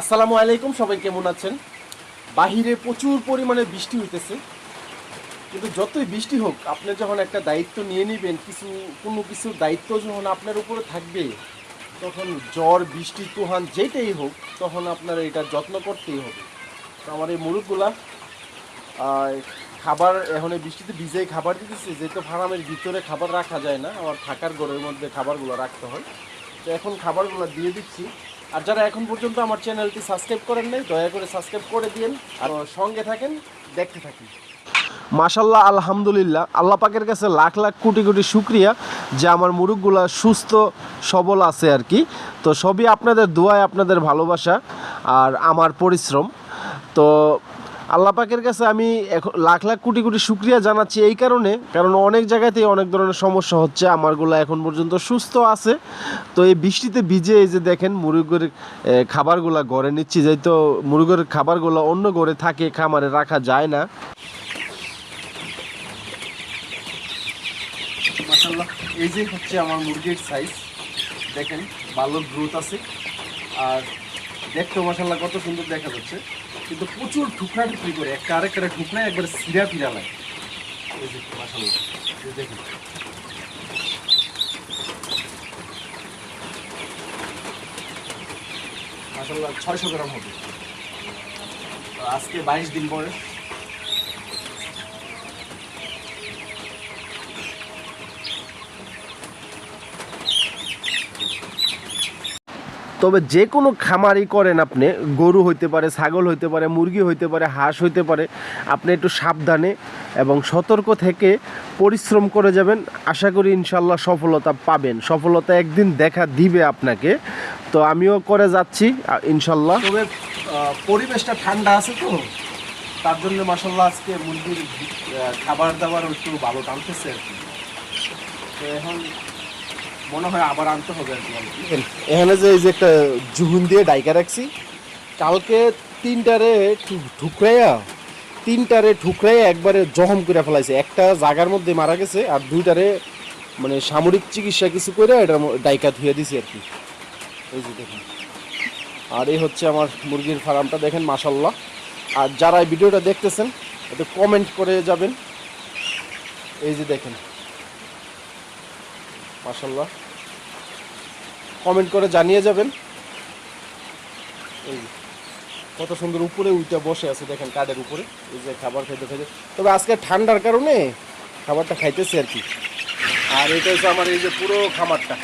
আসসালামু আলাইকুম সবাই কেমন আছেন? বাহিরে প্রচুর পরিমাণে বৃষ্টি হইতেছে। কিন্তু যতই বৃষ্টি হোক আপনি যখন একটা দায়িত্ব নিয়ে নেবেন কিছু কোনো কিছুর দায়িত্ব যখন আপনার উপরে থাকবে তখন জ্বর বৃষ্টি তুহান যেটাই হোক তখন আপনার এটা যত্ন করতেই হবে। তো আমার এই মুরগগুলা আহ, খাবার এখন এই বৃষ্টিতে ভিজেই খাবার দিতেছে যেহেতু ফার্মের ভিতরে খাবার রাখা যায় না আমার থাকার ঘরের মধ্যে খাবারগুলো রাখতে হয়। তো এখন খাবারগুলো দিয়ে দিচ্ছি। আর যারা এখন পর্যন্ত আমার চ্যানেলটি সাবস্ক্রাইব করেন নাই, দয়া করে সাবস্ক্রাইব করে দিন আর সঙ্গে থাকেন, দেখতে থাকি মাশাল্লাহ আলহামদুলিল্লাহ। আল্লাহ পাকের কাছে লাখ লাখ কোটি কোটি শুক্রিয়া যে আমার মুরুগগুলা সুস্থ, সবল আছে আর কি। তো সবই আপনাদের দোয়ায়, আপনাদের ভালোবাসা আর আমার পরিশ্রম। তো আল্লাহ পাকের কাছে আমি এখন লাখ লাখ কোটি কোটি শুক্রিয়া জানাচ্ছি এই কারণে, কারণ অনেক জায়গাতেই অনেক ধরনের সমস্যা হচ্ছে, আমারগুলো এখন পর্যন্ত সুস্থ আছে। তো এই বৃষ্টিতে ভিজে এই যে দেখেন মুরগের খাবারগুলা ঘরে নিচ্ছি, যেহেতু মুরগের খাবারগুলো অন্য ঘরে থাকে, খামারে রাখা যায় না। এই যে হচ্ছে আমার মুরগির সাইজ দেখেন, ভালো গ্রোথ আছে। আর দেখতেও মশাল্লা কত সুন্দর দেখা যাচ্ছে। কিন্তু প্রচুর ঠুকরা ঠুকরি করে? একটা আরেকটা ঠুকরা একবার সিরা ফিরা লাগে। দেখুন। দেখেন ছয়শো গ্রাম হবে। আজকে বাইশ দিন পরে তবে যে কোনো খামারই করেন আপনি, গরু হইতে পারে, ছাগল হইতে পারে, মুরগি হইতে পারে, হাঁস হইতে পারে, আপনি একটু সাবধানে এবং সতর্ক থেকে পরিশ্রম করে যাবেন। আশা করি ইনশাল্লাহ সফলতা পাবেন। সফলতা একদিন দেখা দিবে আপনাকে। তো আমিও করে যাচ্ছি ইনশাল্লাহ তবে পরিবেশটা ঠান্ডা আছে তো? তার জন্য মাসাল্লাহ আজকে মুরগির খাবার দাবার একটু ভালো টানতেছে। এখন মনে হয় আবার আনতে হবে এখানে যে এই যে একটা জুহুন দিয়ে ডাইকা রাখছি, কালকে তিনটারে ঠুকরাইয়া তিনটারে ঠুকরাইয়া একবারে জখম করে ফেলাইছে। একটা জায়গার মধ্যে মারা গেছে আর দুইটারে মানে সামরিক চিকিৎসা কিছু করে এটা ডাইকা ধুয়ে দিছি আর কি। এই যে দেখুন। আর এই হচ্ছে আমার মুরগির ফার্মটা দেখেন মাসাল্লাহ আর যারা এই ভিডিওটা দেখতেছেন, একটু কমেন্ট করে যাবেন। এই যে দেখেন। মাশাল্লাহ কমেন্ট করে জানিয়ে যাবেন। এই কত সুন্দর উপরে উইটা বসে আছে, দেখেন কাঠের উপরে। এই যে খাবার খাইতে খাইতে। তবে আজকে ঠান্ডার কারণে খাবারটা খাইতেছে আর কি। আর এটা হচ্ছে আমার এই যে পুরো খামারটা।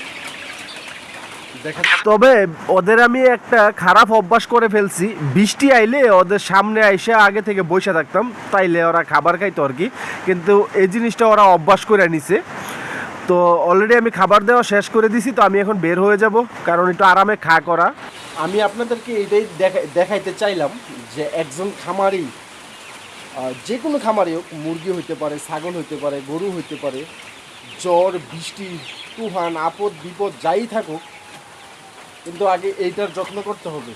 তবে ওদের আমি একটা খারাপ অভ্যাস করে ফেলছি। বৃষ্টি আইলে ওদের সামনে আইসে আগে থেকে বসে থাকতাম, তাইলে ওরা খাবার খাইতো আর কি। কিন্তু এই জিনিসটা ওরা অভ্যাস করে নিছে। তো অলরেডি আমি খাবার দেওয়া শেষ করে দিছি, তো আমি এখন বের হয়ে যাব, কারণ একটু আরামে খা করা। আমি আপনাদেরকে এটাই দেখা- দেখাইতে চাইলাম যে একজন খামারি যে কোনো খামারি হোক, মুরগি হইতে পারে, ছাগল হইতে পারে, গরু হইতে পারে, জ্বর, বৃষ্টি, তুফান, আপদ, বিপদ, যাই থাকুক, কিন্তু আগে এইটার যত্ন করতে হবে।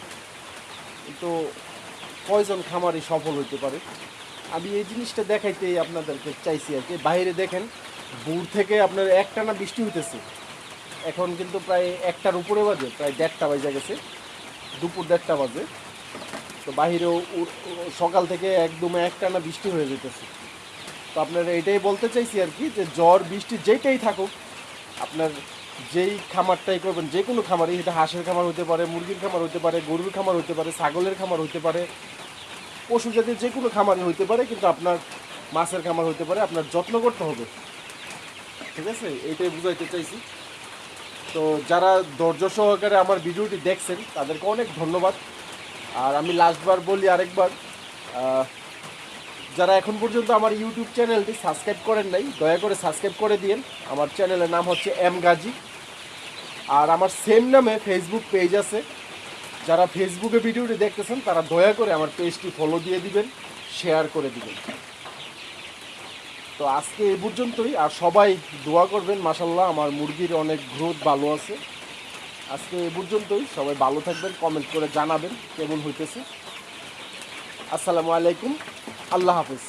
তো কয়জন খামারি সফল হইতে পারে? আমি এই জিনিসটা দেখাইতে আপনাদেরকে চাইছি আর কি। বাইরে দেখেন দূর থেকে আপনার একটানা বৃষ্টি হইতেছে। এখন কিন্তু প্রায় একটার উপরে বাজে, প্রায় দেড়টা বাজে গেছে। দুপুর দেড়টা বাজে। তো বাহিরেও সকাল থেকে একদম একটানা বৃষ্টি হয়ে যেতেছে। তো আপনার এটাই বলতে চাইছি আর কি যে জ্বর, বৃষ্টি যেটাই থাকুক, আপনার যেই খামারটাই করবেন, যে কোনো খামারই, এটা হাঁসের খামার হতে পারে, মুরগির খামার হতে পারে, গরুর খামার হতে পারে, ছাগলের খামার হতে পারে, পশু জাতীয় যে কোনো খামারই হতে পারে, কিন্তু আপনার মাছের খামার হতে পারে, আপনার যত্ন করতে হবে। ঠিক আছে? এইটাই বুঝাইতে চাইছি। তো যারা ধৈর্য সহকারে আমার ভিডিওটি দেখছেন, তাদেরকে অনেক ধন্যবাদ। আর আমি লাস্টবার বলি আরেকবার যারা এখন পর্যন্ত আমার ইউটিউব চ্যানেলটি সাবস্ক্রাইব করেন নাই, দয়া করে সাবস্ক্রাইব করে দিন আমার চ্যানেলের নাম হচ্ছে এম গাজী। আর আমার সেম নামে ফেসবুক পেজ আছে। যারা ফেসবুকে ভিডিওটি দেখতেছেন, তারা দয়া করে আমার পেজটি ফলো দিয়ে দিবেন শেয়ার করে দিবেন। তো আজকে এ পর্যন্তই, আর সবাই দোয়া করবেন মাসাল্লাহ আমার মুরগির অনেক গ্রোথ ভালো আছে। আজকে এ পর্যন্তই, সবাই ভালো থাকবেন কমেন্ট করে জানাবেন কেমন হইতেছে। আসসালামু আলাইকুম, আল্লাহ হাফিজ।